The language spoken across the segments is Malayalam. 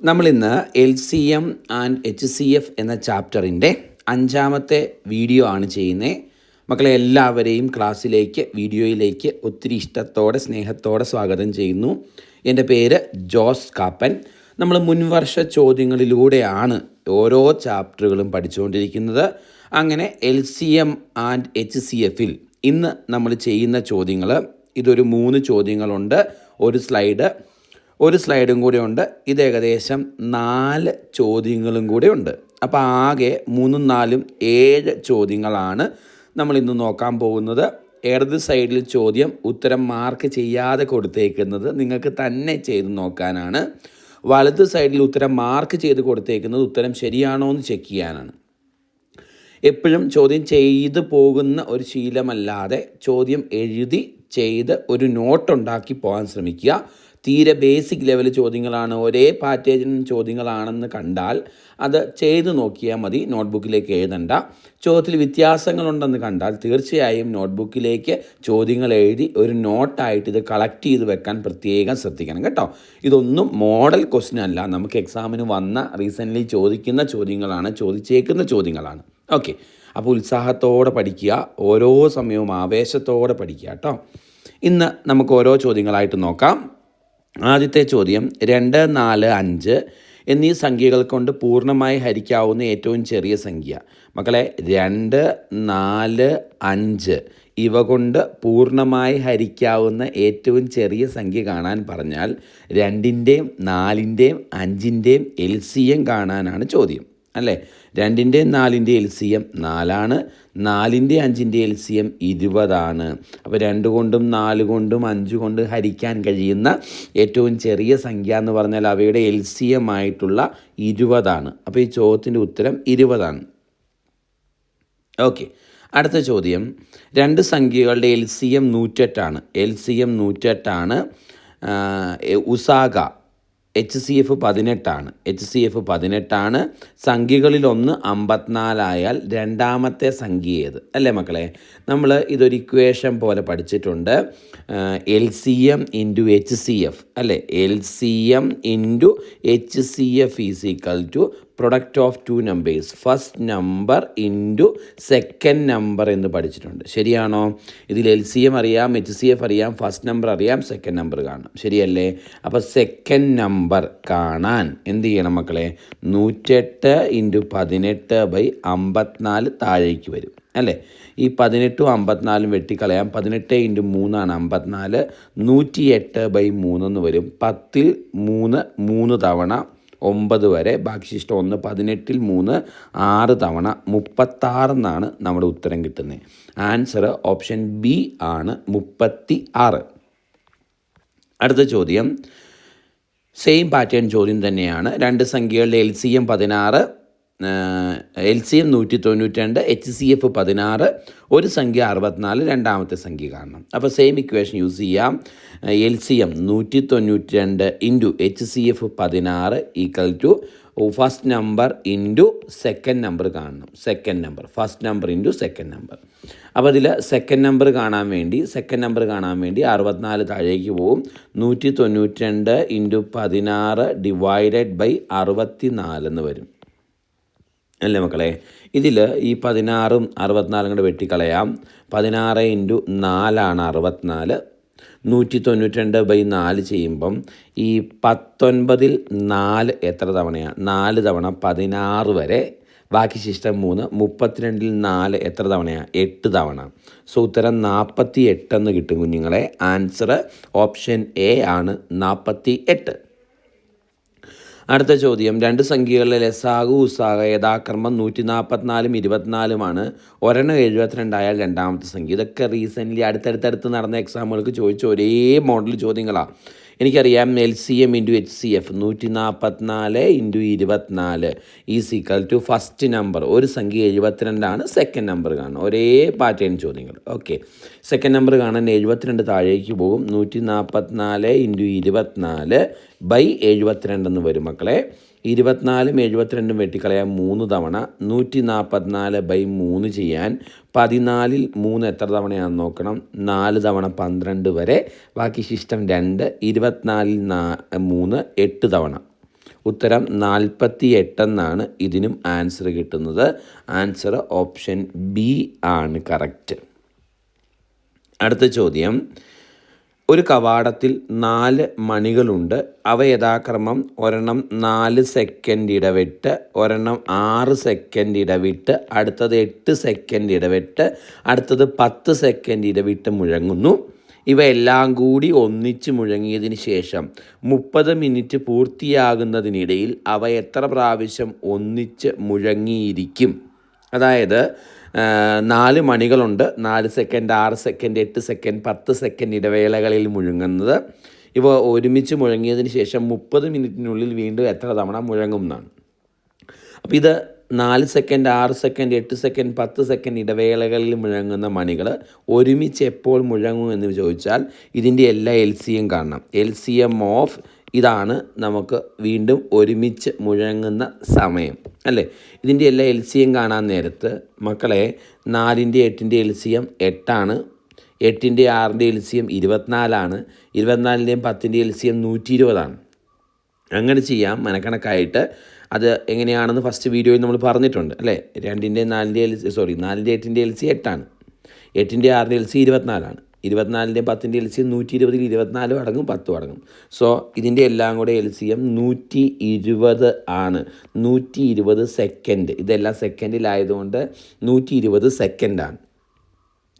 നമ്മളിന്ന് L C M and H C F എന്ന ചാപ്റ്ററിന്റെ അഞ്ചാമത്തെ വീഡിയോ ആണ് ചെയ്യുന്നത്. മക്കളെ എല്ലാവരെയും ക്ലാസ്സിലേക്ക് വീഡിയോയിലേക്ക് ഒത്തിരി ഇഷ്ടത്തോടെ സ്നേഹത്തോടെ സ്വാഗതം ചെയ്യുന്നു. എന്റെ പേര് ജോസ് കാപ്പൻ. നമ്മൾ മുൻവർഷ ചോദ്യങ്ങളിലൂടെയാണ് ഓരോ ചാപ്റ്ററുകളും പഠിച്ചുകൊണ്ടിരിക്കുന്നത്. അങ്ങനെ L C M and H C എഫിൽ ഇന്ന് നമ്മൾ ചെയ്യുന്ന ചോദ്യങ്ങൾ ഇതൊരു മൂന്ന് ചോദ്യങ്ങളുണ്ട്. ഒരു സ്ലൈഡ് ഒരു സ്ലൈഡും കൂടെ ഉണ്ട്. ഇത് ഏകദേശം നാല് ചോദ്യങ്ങളും കൂടെ ഉണ്ട്. അപ്പോൾ ആകെ മൂന്നും നാലും ഏഴ് ചോദ്യങ്ങളാണ് നമ്മൾ ഇന്ന് നോക്കാൻ പോകുന്നത്. ഇടത് സൈഡിൽ ചോദ്യം ഉത്തരം മാർക്ക് ചെയ്യാതെ കൊടുത്തേക്കുന്നത് നിങ്ങൾക്ക് തന്നെ ചെയ്ത് നോക്കാനാണ്. വലത് സൈഡിൽ ഉത്തരം മാർക്ക് ചെയ്ത് കൊടുത്തേക്കുന്നത് ഉത്തരം ശരിയാണോ എന്ന് ചെക്ക് ചെയ്യാനാണ്. എപ്പോഴും ചോദ്യം ചെയ്ത് പോകുന്ന ഒരു ശീലമല്ലാതെ ചോദ്യം എഴുതി ചെയ്ത് ഒരു നോട്ട് ഉണ്ടാക്കി പോകാൻ ശ്രമിക്കുക. തീരെ ബേസിക് ലെവൽ ചോദ്യങ്ങളാണ് ഒരേ പാറ്റേജിന് ചോദ്യങ്ങളാണെന്ന് കണ്ടാൽ അത് ചെയ്തു നോക്കിയാൽ മതി നോട്ട്ബുക്കിലേക്ക് എഴുതണ്ട. ചോദ്യത്തിൽ വ്യത്യാസങ്ങളുണ്ടെന്ന് കണ്ടാൽ തീർച്ചയായും നോട്ട്ബുക്കിലേക്ക് ചോദ്യങ്ങൾ എഴുതി ഒരു നോട്ടായിട്ട് ഇത് കളക്ട് ചെയ്ത് വെക്കാൻ പ്രത്യേകം ശ്രദ്ധിക്കണം കേട്ടോ. ഇതൊന്നും മോഡൽ ക്വസ്റ്റ്യൻ അല്ല നമുക്ക് എക്സാമിന് വന്ന റീസെന്റ്ലി ചോദിക്കുന്ന ചോദ്യങ്ങളാണ് ചോദിച്ചേക്കുന്ന ചോദ്യങ്ങളാണ്. ഓക്കെ അപ്പോൾ ഉത്സാഹത്തോടെ പഠിക്കുക ഓരോ സമയവും ആവേശത്തോടെ പഠിക്കുക കേട്ടോ. ഇന്ന് നമുക്ക് ഓരോ ചോദ്യങ്ങളായിട്ട് നോക്കാം. ആദ്യത്തെ ചോദ്യം രണ്ട് നാല് അഞ്ച് എന്നീ സംഖ്യകൾ കൊണ്ട് പൂർണമായി ഹരിക്കാവുന്ന ഏറ്റവും ചെറിയ സംഖ്യ. മക്കളെ രണ്ട് നാല് അഞ്ച് ഇവ കൊണ്ട് പൂർണമായി ഹരിക്കാവുന്ന ഏറ്റവും ചെറിയ സംഖ്യ കാണാൻ പറഞ്ഞാൽ രണ്ടിന്റെയും നാലിന്റെയും അഞ്ചിന്റെയും എൽ സി എം കാണാനാണ് ചോദ്യം. അല്ലേ? രണ്ടിന്റെ നാലിന്റെ എൽ സി എം നാലാണ്. നാലിന്റെ അഞ്ചിന്റെ എൽ സി എം ഇരുപതാണ്. അപ്പോൾ രണ്ട് കൊണ്ടും നാല് കൊണ്ടും അഞ്ച് കൊണ്ട് ഹരിക്കാൻ കഴിയുന്ന ഏറ്റവും ചെറിയ സംഖ്യ എന്ന് പറഞ്ഞാൽ അവയുടെ എൽ സി എം ആയിട്ടുള്ള ഇരുപതാണ്. അപ്പോൾ ഈ ചോദ്യത്തിന്റെ ഉത്തരം ഇരുപതാണ്. ഓക്കെ. അടുത്ത ചോദ്യം. രണ്ട് സംഖ്യകളുടെ എൽ സി എം നൂറ്റെട്ടാണ് എൽ സി എം നൂറ്റെട്ടാണ് ഉസാഗ. എച്ച് സി എഫ് പതിനെട്ടാണ്. എച്ച് സി എഫ് പതിനെട്ടാണ്. സംഖ്യകളിലൊന്ന് അമ്പത്തിനാലായാൽ രണ്ടാമത്തെ സംഖ്യ ഏത്? അല്ലേ മക്കളെ? നമ്മൾ ഇതൊരു ഇക്വേഷൻ പോലെ പഠിച്ചിട്ടുണ്ട്. L C M into H C F അല്ലേ? L C M into H C F is equal to product of two numbers first number into second number എന്ന് പഠിച്ചിട്ടുണ്ട്. ശരിയാണോ? ഇതിൽ എൽ സി എം അറിയാം എച്ച് സി എഫ് അറിയാം ഫസ്റ്റ് നമ്പർ അറിയാം സെക്കൻഡ് നമ്പർ കാണാം. ശരിയല്ലേ? അപ്പോൾ സെക്കൻഡ് നമ്പർ കാണാൻ എന്ത് ചെയ്യണം മക്കളെ? നൂറ്റെട്ട് ഇന്റു പതിനെട്ട് ബൈ അമ്പത്തിനാല് താഴേക്ക് വരും. അല്ലേ? ഈ പതിനെട്ടും അമ്പത്തിനാലും വെട്ടിക്കളയാം. പതിനെട്ട് ഇന്റു മൂന്നാണ് അമ്പത്തിനാല്. നൂറ്റി എട്ട് ബൈ മൂന്നെന്ന് വരും. പത്തിൽ മൂന്ന് മൂന്ന് തവണ ഒമ്പത് വരെ. ബാക്കി ശിഷ്ടം ഒന്ന് പതിനെട്ടിൽ മൂന്ന് ആറ് തവണ മുപ്പത്താറെന്നാണ് നമ്മുടെ ഉത്തരം കിട്ടുന്നത്. ആൻസർ ഓപ്ഷൻ ബി ആണ് മുപ്പത്തി ആറ് അടുത്ത ചോദ്യം. സെയിം പാറ്റേൺ ചോദ്യം തന്നെയാണ്. രണ്ട് സംഖ്യകളുടെ എൽ സി എം പതിനാറ് എൽ സി എം നൂറ്റി തൊണ്ണൂറ്റി രണ്ട് എച്ച് സി എഫ് പതിനാറ് ഒരു സംഖ്യ അറുപത്തിനാല് രണ്ടാമത്തെ സംഖ്യ കാണണം. അപ്പോൾ സെയിം ഇക്വേഷൻ യൂസ് ചെയ്യാം. എൽ സി എം നൂറ്റി തൊണ്ണൂറ്റി രണ്ട് ഇന്റു എച്ച് സി എഫ് പതിനാറ് equal to first number into second number കാണണം. Second number first number into second number അപ്പോൾ അതിൽ സെക്കൻഡ് നമ്പർ കാണാൻ വേണ്ടി സെക്കൻഡ് നമ്പർ കാണാൻ വേണ്ടി അറുപത്തിനാല് താഴേക്ക് പോവും. നൂറ്റി തൊണ്ണൂറ്റി രണ്ട് ഇന്റു പതിനാറ് ഡിവൈഡഡ് ബൈ അറുപത്തി നാലെന്ന് വരും. അല്ലേ മക്കളെ? ഇതിൽ ഈ പതിനാറും അറുപത്തിനാലും കൂടെ വെട്ടിക്കളയാം. പതിനാറ് ഇന്റു നാലാണ് അറുപത്തിനാല്. നൂറ്റി തൊണ്ണൂറ്റി രണ്ട് ബൈ നാല് ചെയ്യുമ്പം ഈ പത്തൊൻപതിൽ നാല് എത്ര തവണയാണ് നാല് തവണ പതിനാറ് വരെ. ബാക്കി ശിഷ്ടം മൂന്ന്. മുപ്പത്തിരണ്ടിൽ നാല് എത്ര തവണയാണ് എട്ട് തവണ. സോ ഉത്തരം നാൽപ്പത്തി എട്ടെന്ന് കിട്ടും കുഞ്ഞുങ്ങളെ. ആൻസർ ഓപ്ഷൻ എ ആണ്. നാൽപ്പത്തി എട്ട് അടുത്ത ചോദ്യം. രണ്ട് സംഖ്യകളിലെ ലസാഗു ഉസാഗ യഥാക്രമം നൂറ്റി നാൽപ്പത്തിനാലും ഇരുപത്തിനാലുമാണ്. ഒരെണ്ണം എഴുപത്തിരണ്ടായാൽ രണ്ടാമത്തെ സംഖ്യ. ഇതൊക്കെ റീസെന്റ്ലി അടുത്തടുത്തടുത്ത് നടന്ന എക്സാമുകൾക്ക് ചോദിച്ച ഒരേ മോഡൽ ചോദ്യങ്ങളാണ് എനിക്കറിയാം L C M into H C F നൂറ്റി നാൽപ്പത്തിനാല് ഇന്റു ഇരുപത്തിനാല്. Is equal to first number ഒരു സംഖ്യ എഴുപത്തിരണ്ടാണ്. സെക്കൻഡ് നമ്പർ കാണുന്നത് ഒരേ പാറ്റേൺ ചോദ്യങ്ങൾ. ഓക്കെ സെക്കൻഡ് നമ്പർ കാണാൻ എഴുപത്തിരണ്ട് താഴേക്ക് പോകും. നൂറ്റി നാൽപ്പത്തിനാല് ഇന്റു ഇരുപത്തിനാല് ബൈ എഴുപത്തിരണ്ടെന്ന് വരും മക്കളെ. ഇരുപത്തിനാലും എഴുപത്തിരണ്ടും വെട്ടിക്കളയാൻ മൂന്ന് തവണ നൂറ്റി നാൽപ്പത്തിനാല് ബൈ മൂന്ന് ചെയ്യാൻ പതിനാലിൽ മൂന്ന് എത്ര തവണയാണെന്ന് നോക്കണം? നാല് തവണ പന്ത്രണ്ട് വരെ. ബാക്കി ശിഷ്ടം രണ്ട് ഇരുപത്തിനാലിൽ നാ മൂന്ന് എട്ട് തവണ. ഉത്തരം നാൽപ്പത്തി എട്ടെന്നാണ് ഇതിനും ആൻസർ കിട്ടുന്നത്. ആൻസർ ഓപ്ഷൻ ബി ആണ് കറക്റ്റ് അടുത്ത ചോദ്യം. ഒരു കവാടത്തിൽ നാല് മണികളുണ്ട്. അവ യഥാക്രമം ഒരെണ്ണം നാല് സെക്കൻഡ് ഇടവിട്ട് ഒരെണ്ണം ആറ് സെക്കൻഡ് ഇടവിട്ട് അടുത്തത് എട്ട് സെക്കൻഡ് ഇടവിട്ട് അടുത്തത് പത്ത് സെക്കൻഡ് ഇടവിട്ട് മുഴങ്ങുന്നു. ഇവയെല്ലാം കൂടി ഒന്നിച്ച് മുഴങ്ങിയതിന് ശേഷം മുപ്പത് മിനിറ്റ് പൂർത്തിയാകുന്നതിനിടയിൽ അവ എത്ര പ്രാവശ്യം ഒന്നിച്ച് മുഴങ്ങിയിരിക്കും? അതായത് നാല് മണികളുണ്ട്. നാല് സെക്കൻഡ് ആറ് സെക്കൻഡ് എട്ട് സെക്കൻഡ് പത്ത് സെക്കൻഡ് ഇടവേളകളിൽ മുഴങ്ങുന്നത്. ഇവ ഒരുമിച്ച് മുഴങ്ങിയതിന് ശേഷം മുപ്പത് മിനിറ്റിനുള്ളിൽ വീണ്ടും എത്ര തവണ മുഴങ്ങും എന്നാണ്. അപ്പോൾ ഇത് നാല് സെക്കൻഡ് ആറ് സെക്കൻഡ് എട്ട് സെക്കൻഡ് പത്ത് സെക്കൻഡ് ഇടവേളകളിൽ മുഴങ്ങുന്ന മണികൾ ഒരുമിച്ച് എപ്പോൾ മുഴങ്ങും എന്ന് ചോദിച്ചാൽ ഇതിന്റെ എല്ലാ എൽ സി എം കാണണം. എൽ സി എം ഓഫ് ഇതാണ് നമുക്ക് വീണ്ടും ഒരുമിച്ച് മുഴങ്ങുന്ന സമയം അല്ലേ? ഇതിന്റെ എല്ലാ എൽ സി എം കാണാൻ നേരത്ത് മക്കളെ നാലിന്റെ എട്ടിന്റെ എൽ സി എം എട്ടാണ് എട്ടിന്റെ ആറിന്റെ എൽ സി എം ഇരുപത്തിനാലാണ് ഇരുപത്തിനാലിന്റെയും പത്തിന്റെ എൽ സി എം നൂറ്റി ഇരുപതാണ് അങ്ങനെ ചെയ്യാം. മനക്കണക്കായിട്ട് അത് എങ്ങനെയാണെന്ന് ഫസ്റ്റ് വീഡിയോയിൽ നമ്മൾ പറഞ്ഞിട്ടുണ്ട് അല്ലേ? രണ്ടിന്റെ നാലിന്റെ എൽ സി സോറി നാലിന്റെ എട്ടിന്റെ എൽ സി എട്ടാണ് എട്ടിന്റെ ആറിന്റെ എൽ സി ഇരുപത്തിനാലാണ്. ഇരുപത്തിനാലിന്റെ പത്തിന്റെ എൽ സി എം നൂറ്റി ഇരുപതിൽ ഇരുപത്തിനാലും അടങ്ങും പത്തും അടങ്ങും. സോ ഇതിന്റെ എല്ലാം കൂടെ എൽ സി എം നൂറ്റി ഇരുപത് ആണ്. നൂറ്റി ഇരുപത് സെക്കൻഡ് ഇതെല്ലാം സെക്കൻഡിലായതുകൊണ്ട് നൂറ്റി ഇരുപത് സെക്കൻഡാണ്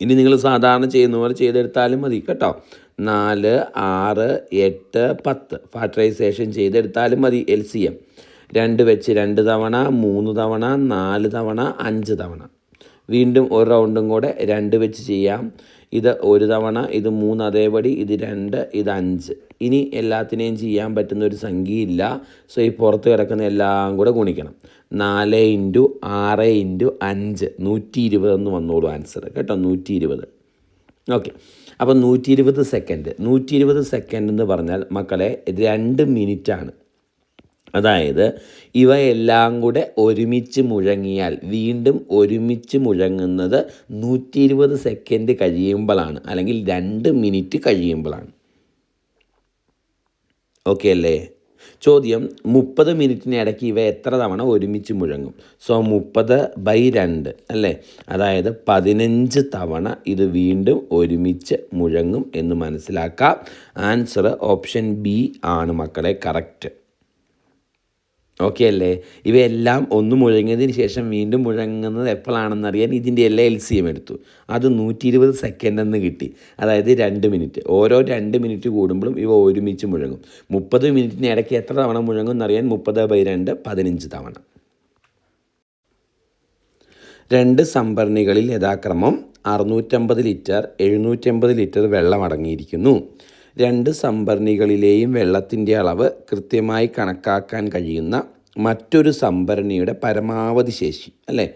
ഇനി നിങ്ങൾ സാധാരണ ചെയ്യുന്ന പോലെ ചെയ്തെടുത്താലും മതി കേട്ടോ. നാല് ആറ് എട്ട് പത്ത്. ഫാക്ടറൈസേഷൻ ചെയ്തെടുത്താലും മതി എൽ സി എം. രണ്ട് വെച്ച് രണ്ട് തവണ മൂന്ന് തവണ നാല് തവണ അഞ്ച് തവണ. വീണ്ടും ഒരു റൗണ്ടും കൂടെ രണ്ട് വെച്ച് ചെയ്യാം. ഇത് ഒരു തവണ ഇത് മൂന്ന് അതേപടി ഇത് രണ്ട് ഇത് അഞ്ച്. ഇനി എല്ലാത്തിനെയും ചെയ്യാൻ പറ്റുന്ന ഒരു സംഖ്യയില്ല. സോ ഈ പുറത്ത് കിടക്കുന്ന എല്ലാം കൂടെ ഗുണിക്കണം. നാല് ഇന്റു ആറ് ഇന്റു അഞ്ച്. നൂറ്റി ഇരുപതെന്ന് വന്നോളൂ ആൻസർ കേട്ടോ? നൂറ്റി ഇരുപത് ഓക്കെ. അപ്പോൾ നൂറ്റി ഇരുപത് സെക്കൻഡ്. നൂറ്റി ഇരുപത് സെക്കൻഡ് എന്ന് പറഞ്ഞാൽ മക്കളെ രണ്ട് മിനിറ്റാണ്. അതായത് ഇവയെല്ലാം കൂടെ ഒരുമിച്ച് മുഴങ്ങിയാൽ വീണ്ടും ഒരുമിച്ച് മുഴങ്ങുന്നത് നൂറ്റി ഇരുപത് സെക്കൻഡ് കഴിയുമ്പോഴാണ് അല്ലെങ്കിൽ രണ്ട് മിനിറ്റ് കഴിയുമ്പോഴാണ് ഓക്കെ അല്ലേ? ചോദ്യം മുപ്പത് മിനിറ്റിന് ഇടയ്ക്ക് ഇവ എത്ര തവണ ഒരുമിച്ച് മുഴങ്ങും? സോ മുപ്പത് ബൈ രണ്ട് അല്ലേ? അതായത് പതിനഞ്ച് തവണ ഇത് വീണ്ടും ഒരുമിച്ച് മുഴങ്ങും എന്ന് മനസ്സിലാക്കാം. ആൻസർ ഓപ്ഷൻ ബി ആണ് മക്കളെ കറക്റ്റ് ഓക്കെ അല്ലേ ഇവയെല്ലാം ഒന്ന് മുഴങ്ങിയതിന് ശേഷം വീണ്ടും മുഴങ്ങുന്നത് എപ്പോഴാണെന്ന് അറിയാൻ ഇതിന്റെ എല്ലാ എൽ സി എം എടുത്തു. അത് നൂറ്റി ഇരുപത് സെക്കൻഡ് എന്ന് കിട്ടി. അതായത് രണ്ട് മിനിറ്റ് ഓരോ രണ്ട് മിനിറ്റ് കൂടുമ്പോഴും ഇവ ഒരുമിച്ച് മുഴങ്ങും. മുപ്പത് മിനിറ്റിന് ഇടയ്ക്ക് എത്ര തവണ മുഴങ്ങും എന്നറിയാൻ മുപ്പത് ബൈ രണ്ട് പതിനഞ്ച് തവണ. രണ്ട് സംഭരണികളിൽ യഥാക്രമം അറുന്നൂറ്റമ്പത് ലിറ്റർ എഴുന്നൂറ്റമ്പത് ലിറ്റർ വെള്ളം അടങ്ങിയിരിക്കുന്നു. രണ്ട് സംഭരണികളിലെയും വെള്ളത്തിന്റെ അളവ് കൃത്യമായി കണക്കാക്കാൻ കഴിയുന്ന മറ്റൊരു സംഭരണിയുടെ പരമാവധി ശേഷി അല്ലേ?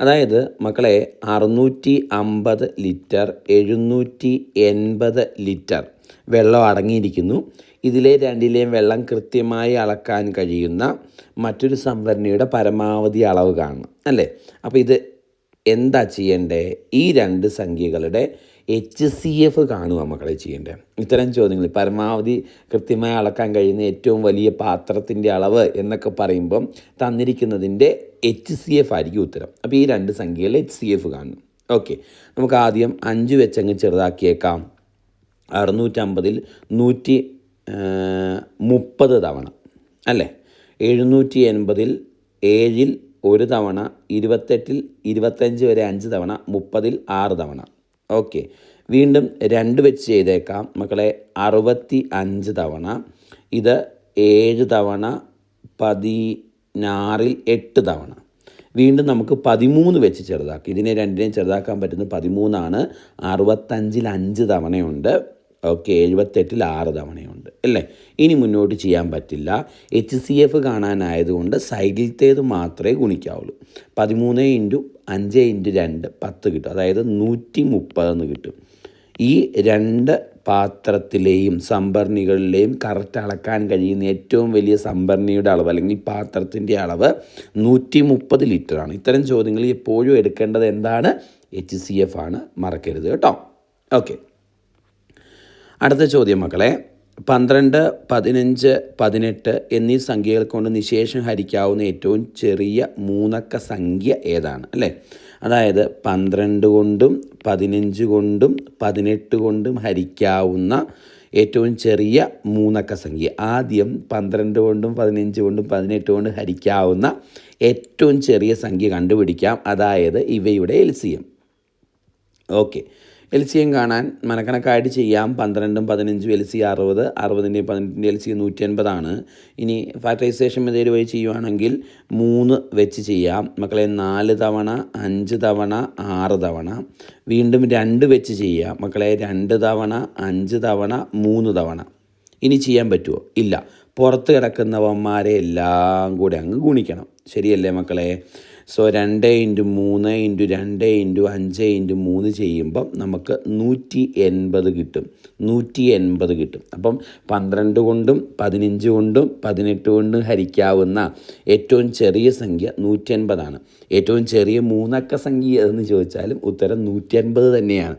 അതായത് മക്കളെ അറുന്നൂറ്റി അമ്പത് ലിറ്റർ എഴുന്നൂറ്റി എൺപത് ലിറ്റർ വെള്ളം അടങ്ങിയിരിക്കുന്നു. ഇതിലെ രണ്ടിലെയും വെള്ളം കൃത്യമായി അളക്കാൻ കഴിയുന്ന മറ്റൊരു സംഭരണിയുടെ പരമാവധി അളവ് കാണണം അല്ലേ? അപ്പോൾ ഇത് എന്താ ചെയ്യേണ്ടേ? ഈ രണ്ട് സംഖ്യകളുടെ എച്ച് സി എഫ് കാണുക മക്കളെ ചെയ്യേണ്ടത് ഇത്തരം ചോദ്യങ്ങൾ പരമാവധി കൃത്യമായി അളക്കാൻ കഴിയുന്ന ഏറ്റവും വലിയ പാത്രത്തിന്റെ അളവ് എന്നൊക്കെ പറയുമ്പം തന്നിരിക്കുന്നതിന്റെ എച്ച് സി എഫ് ആയിരിക്കും ഉത്തരം. അപ്പോൾ ഈ രണ്ട് സംഖ്യകൾ എച്ച് സി എഫ് കാണും. ഓക്കെ. നമുക്ക് ആദ്യം അഞ്ച് വെച്ചങ്ങ് ചെറുതാക്കിയേക്കാം. അറുന്നൂറ്റമ്പതിൽ നൂറ്റി മുപ്പത് തവണ. അല്ലേ? എഴുന്നൂറ്റി എൺപതിൽ ഏഴിൽ ഒരു തവണ ഇരുപത്തെട്ടിൽ ഇരുപത്തഞ്ച് വരെ അഞ്ച് തവണ മുപ്പതിൽ ആറ് തവണ. ഓക്കെ. വീണ്ടും രണ്ട് വെച്ച് ചെയ്തേക്കാം. മക്കളെ അറുപത്തി അഞ്ച് തവണ ഇത് ഏഴ് തവണ പതിനാറിൽ എട്ട് തവണ. വീണ്ടും നമുക്ക് പതിമൂന്ന് വെച്ച് ചെറുതാക്കാം. ഇതിനെ രണ്ടിനെയും ചെറുതാക്കാൻ പറ്റുന്നത് പതിമൂന്നാണ്. അറുപത്തഞ്ചിൽ അഞ്ച് തവണയുണ്ട്. ഓക്കെ എഴുപത്തെട്ടിൽ ആറ് തവണയുണ്ട് അല്ലേ? ഇനി മുന്നോട്ട് ചെയ്യാൻ പറ്റില്ല. എച്ച് സി എഫ് കാണാനായതുകൊണ്ട് സൈഡിലത്തേത് മാത്രമേ ഗുണിക്കാവുള്ളൂ. പതിമൂന്ന് ഇന്റു അഞ്ച് ഇന്റു രണ്ട് പത്ത് കിട്ടും. അതായത് നൂറ്റി മുപ്പതെന്ന് കിട്ടും. ഈ രണ്ട് പാത്രത്തിലെയും സംഭരണികളിലെയും കറക്റ്റ് അളക്കാൻ കഴിയുന്ന ഏറ്റവും വലിയ സംഭരണിയുടെ അളവ് അല്ലെങ്കിൽ പാത്രത്തിന്റെ അളവ് നൂറ്റി മുപ്പത് ലിറ്ററാണ് ഇത്തരം ചോദ്യങ്ങൾ എപ്പോഴും എടുക്കേണ്ടത് എന്താണ്? എച്ച് സി എഫ് ആണ്. മറക്കരുത് കേട്ടോ. ഓക്കെ അടുത്ത ചോദ്യം മക്കളെ പന്ത്രണ്ട് പതിനഞ്ച് പതിനെട്ട് എന്നീ സംഖ്യകൾ കൊണ്ട് നിശേഷം ഹരിക്കാവുന്ന ഏറ്റവും ചെറിയ മൂന്നക്ക സംഖ്യ ഏതാണ് അല്ലേ? അതായത് പന്ത്രണ്ട് കൊണ്ടും പതിനഞ്ച് കൊണ്ടും പതിനെട്ട് കൊണ്ടും ഹരിക്കാവുന്ന ഏറ്റവും ചെറിയ മൂന്നക്ക സംഖ്യ. ആദ്യം പന്ത്രണ്ട് കൊണ്ടും പതിനഞ്ച് കൊണ്ടും പതിനെട്ട് കൊണ്ടും ഹരിക്കാവുന്ന ഏറ്റവും ചെറിയ സംഖ്യ കണ്ടുപിടിക്കാം. അതായത് ഇവയുടെ L C M okay. L C M കാണാൻ മനക്കണക്കായിട്ട് ചെയ്യാം. പന്ത്രണ്ടും പതിനഞ്ചും എൽ സി അറുപത് അറുപതിന്റെയും പതിനെട്ടിന്റെ എൽ സി നൂറ്റി അൻപതാണ് ഇനി ഫാക്ടറൈസേഷൻ മെതേഡ് വഴി ചെയ്യുവാണെങ്കിൽ മൂന്ന് വെച്ച് ചെയ്യാം. മക്കളെ നാല് തവണ അഞ്ച് തവണ ആറ് തവണ. വീണ്ടും രണ്ട് വെച്ച് ചെയ്യാം. മക്കളെ രണ്ട് തവണ അഞ്ച് തവണ മൂന്ന് തവണ. ഇനി ചെയ്യാൻ പറ്റുമോ ഇല്ല. പുറത്ത് കിടക്കുന്നവന്മാരെ എല്ലാം കൂടെ അങ്ങ് ഗുണിക്കണം. ശരിയല്ലേ മക്കളെ? സോ രണ്ട് ഇന്റു മൂന്ന് ഇന്റു രണ്ട് ഇന്റു അഞ്ച് ഇന്റു മൂന്ന് ചെയ്യുമ്പം നമുക്ക് നൂറ്റി എൺപത് കിട്ടും. നൂറ്റി എൺപത് കിട്ടും. അപ്പം പന്ത്രണ്ട് കൊണ്ടും പതിനഞ്ച് കൊണ്ടും പതിനെട്ട് കൊണ്ടും ഹരിക്കാവുന്ന ഏറ്റവും ചെറിയ സംഖ്യ നൂറ്റി എൺപതാണ് ഏറ്റവും ചെറിയ മൂന്നക്ക സംഖ്യ എന്ന് ചോദിച്ചാലും ഉത്തരം നൂറ്റി അൻപത് തന്നെയാണ്.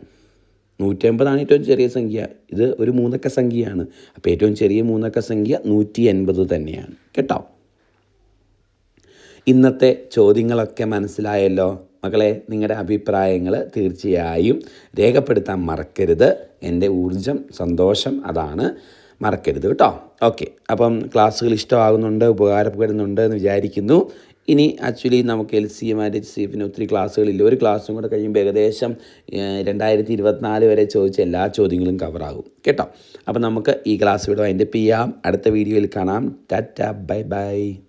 നൂറ്റമ്പതാണ് ഏറ്റവും ചെറിയ സംഖ്യ. ഇത് ഒരു മൂന്നക്ക സംഖ്യയാണ്. അപ്പോൾ ഏറ്റവും ചെറിയ മൂന്നക്ക സംഖ്യ നൂറ്റി എൺപത് തന്നെയാണ്. കേട്ടോ? ഇന്നത്തെ ചോദ്യങ്ങളൊക്കെ മനസ്സിലായല്ലോ. മക്കളെ നിങ്ങളുടെ അഭിപ്രായങ്ങൾ തീർച്ചയായും രേഖപ്പെടുത്താൻ മറക്കരുത്. എന്റെ ഊർജം സന്തോഷം അതാണ്. മറക്കരുത് കേട്ടോ. ഓക്കെ. അപ്പം ക്ലാസ്സുകൾ ഇഷ്ടമാകുന്നുണ്ട് ഉപകാരപ്പെടുന്നുണ്ട് എന്ന് വിചാരിക്കുന്നു. ഇനി ആക്ച്വലി നമുക്ക് L C M and H C എഫിന് ഒത്തിരി ക്ലാസ്സുകളില്ല. ഒരു ക്ലാസ്സും കൂടെ കഴിയുമ്പോൾ ഏകദേശം രണ്ടായിരത്തി ഇരുപത്തിനാല് വരെ ചോദിച്ച എല്ലാ ചോദ്യങ്ങളും കവറാകും. കേട്ടോ. അപ്പം നമുക്ക് ഈ ക്ലാസ് വീഡിയോ എന്റെ പി ചെയ്യാം. അടുത്ത വീഡിയോയിൽ കാണാം. Tata bye bye.